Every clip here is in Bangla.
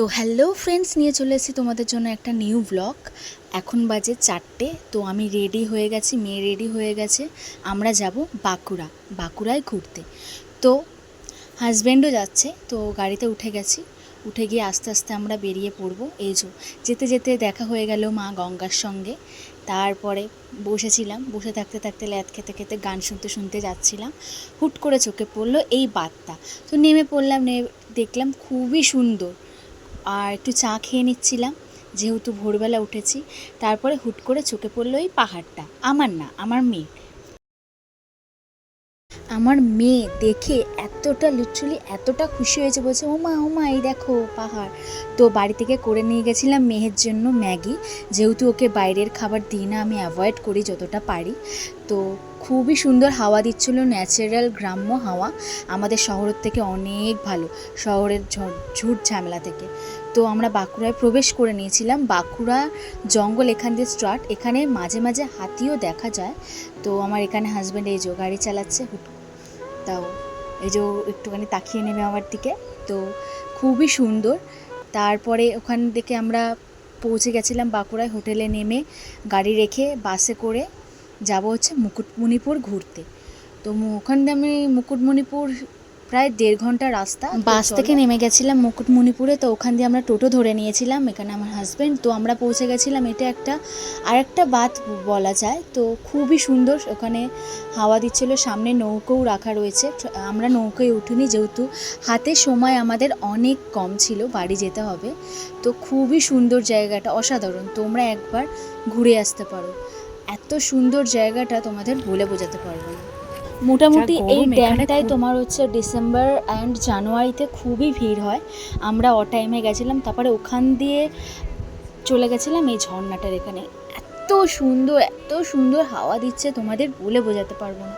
তো হ্যালো ফ্রেন্ডস নিয়ে চলে এসেছি তোমাদের জন্য একটা নিউ ব্লগ এখন বাজে চারটে, তো আমি রেডি হয়ে গেছি, মেয়ে রেডি হয়ে গেছে। আমরা যাব বাঁকুড়া, বাঁকুড়ায় ঘুরতে। তো হাজব্যান্ডও যাচ্ছে, তো গাড়িতে উঠে গেছি। উঠে গিয়ে আস্তে আস্তে আমরা বেরিয়ে পড়ব। এই যো, যেতে যেতে দেখা হয়ে গেল মা গঙ্গার সঙ্গে। তারপরে বসেছিলাম, বসে থাকতে থাকতে ল্যাদ খেতে খেতে গান শুনতে শুনতে যাচ্ছিলাম। হুট করে চোখে পড়ল এই বাতটা তো নেমে পড়লাম, নেমে দেখলাম খুবই সুন্দর। আর একটু চা খেয়ে নিচ্ছিলাম। যেহেতু ভোরবেলা উঠেছি, তারপরে হুট করে চোখে পড়ল ওই পাহাড়টা। আমার না, আমার মেয়ে। আমার মেয়ে দেখে এতটা লিটারালি এতটা খুশি হয়েছে, বলছে ও মা ও মা এই দেখো পাহাড়। তো বাড়ি থেকে করে নিয়ে গেছিলাম মেয়ের জন্য ম্যাগি। যেহেতু ওকে বাইরের খাবার দিই না, আমি অ্যাভয়েড করি যতটা পারি। তো খুবই সুন্দর হাওয়া দিচ্ছিল ন্যাচারাল গ্রাম্য হাওয়া। আমাদের শহরের থেকে অনেক ভালো, শহরের ঝুট ঝামেলা থেকে। তো আমরা বাঁকুড়ায় প্রবেশ করে নিয়েছিলাম। বাঁকুড়া জঙ্গল এখান দিয়ে স্টার্ট এখানে মাঝে মাঝে হাতিও দেখা যায়। তো আমার এখানে হাজব্যান্ড এই যে গাড়ি চালাচ্ছে তাও এই যে একটুখানি তাকিয়ে নেবে আমার দিকে, তো খুবই সুন্দর। তারপরে ওখান থেকে আমরা পৌঁছে গেছিলাম বাঁকুড়ায় হোটেলে নেমে গাড়ি রেখে বাসে করে যাব হচ্ছে মুকুটমণিপুর ঘুরতে। তো ওখান দিয়ে আমি মুকুটমণিপুর প্রায় দেড় ঘণ্টা রাস্তা বাস থেকে নেমে গেছিলাম মুকুটমণিপুরে তো ওখান দিয়ে আমরা টোটো ধরে নিয়েছিলাম এখানে আমার হাজব্যান্ড তো আমরা পৌঁছে গেছিলাম এটা একটা আরেকটা বাত বলা যায় তো খুবই সুন্দর ওখানে হাওয়া দিচ্ছিল সামনে নৌকোও রাখা রয়েছে আমরা নৌকোয় উঠিনি যেহেতু হাতে সময় আমাদের অনেক কম ছিল বাড়ি যেতে হবে তো খুবই সুন্দর জায়গাটা অসাধারণ তোমরা একবার ঘুরে আসতে পারো এত সুন্দর জায়গাটা তোমাদের বলে বোঝাতে পারব না। মোটামুটি এই খুব। তোমার হচ্ছে ডিসেম্বর অ্যান্ড জানুয়ারিতে খুবই ভিড় হয়। আমরা ও টাইমে গেছিলাম তারপরে ওখান দিয়ে চলে গেছিলাম এই ঝর্ণাটার এখানে। এত সুন্দর এত সুন্দর হাওয়া দিচ্ছে তোমাদের বলে বোঝাতে পারব না।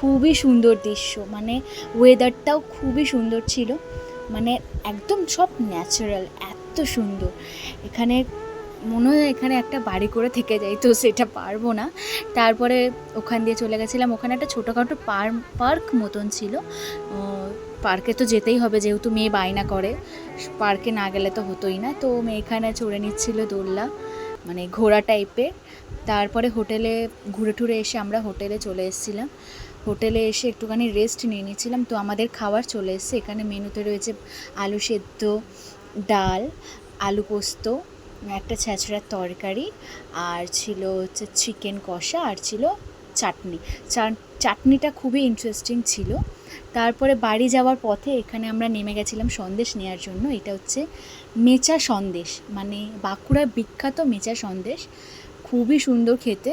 খুবই সুন্দর দৃশ্য মানে ওয়েদারটাও খুবই সুন্দর ছিল। মানে একদম সব ন্যাচারাল এত সুন্দর। এখানে মনে হয় এখানে একটা বাড়ি করে থেকে যাই, তো সেটা পারব না। তারপরে ওখান দিয়ে চলে গেছিলাম। ওখানে একটা ছোটোখাটো পার্ক পার্ক মতন ছিল। পার্কে তো যেতেই হবে, যেহেতু মেয়ে বায়না করে। পার্কে না গেলে তো হতোই না। তো মেয়ে এখানে চড়ে নিচ্ছিল দোলনা মানে ঘোড়া টাইপের। তারপরে হোটেলে, ঘুরে টুরে এসে আমরা হোটেলে চলে এসেছিলাম। হোটেলে এসে একটুখানি রেস্ট নিয়ে নিয়েছিলাম। তো আমাদের খাবার চলে এসছে। এখানে মেনুতে রয়েছে আলু সেদ্ধ, ডাল, আলু পোস্ত একটা ছ্যাঁচড়ার তরকারি, আর ছিল হচ্ছে চিকেন কষা, আর ছিল চাটনি। চাটনিটা খুবই ইন্টারেস্টিং ছিল। তারপরে বাড়ি যাওয়ার পথে এখানে আমরা নেমে গেছিলাম সন্দেশ নেওয়ার জন্য। এটা হচ্ছে মেচা সন্দেশ মানে বাঁকুড়ার বিখ্যাত মেচা সন্দেশ। খুবই সুন্দর খেতে।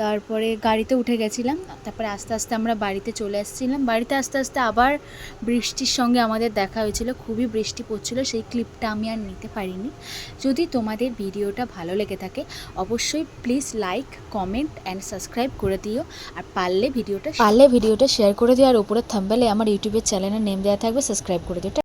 তারপরে গাড়িতে উঠে গেছিলাম, তারপরে আস্তে আস্তে আমরা বাড়িতে চলে আসছিলাম। বাড়িতে আস্তে আস্তে আবার বৃষ্টির সঙ্গে আমাদের দেখা হয়েছিল, খুবই বৃষ্টি পড়ছিল, সেই ক্লিপটা আমি আর নিতে পারিনি। যদি তোমাদের ভিডিওটা ভালো লেগে থাকে, অবশ্যই please like comment and subscribe করে দিও। আর পারলে ভিডিওটা পারলে ভিডিওটা শেয়ার করে দিও, আর উপরে থাম্বেলে আমার ইউটিউবের চ্যানেলের নেম দেওয়া থাকবে সাবস্ক্রাইব করে দিও।